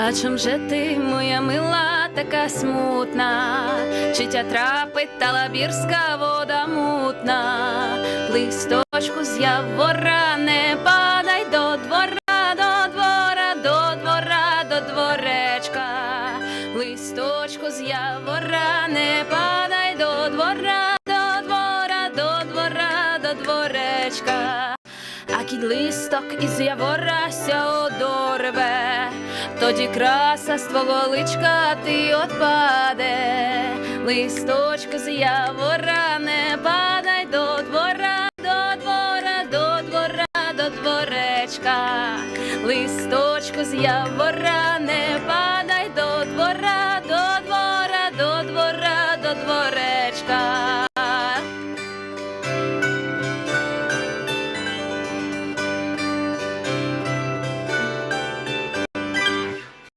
А чом же ти, моя мила, така смутна? Чи тя трапить та лабірська вода мутна? Листочку з явора не падай до двора, до двора, до двора, до дворечка. Листочку з явора не падай до двора, до двора, до двора, до дворечка. А кід листок із явора ся одорве, тоді краса з твого личка ти отпаде, листочко з явора не падай до двора, до двора, до двора, до дворечка, листочку з явора не падай до двора, до двора, до двора, до дворечка.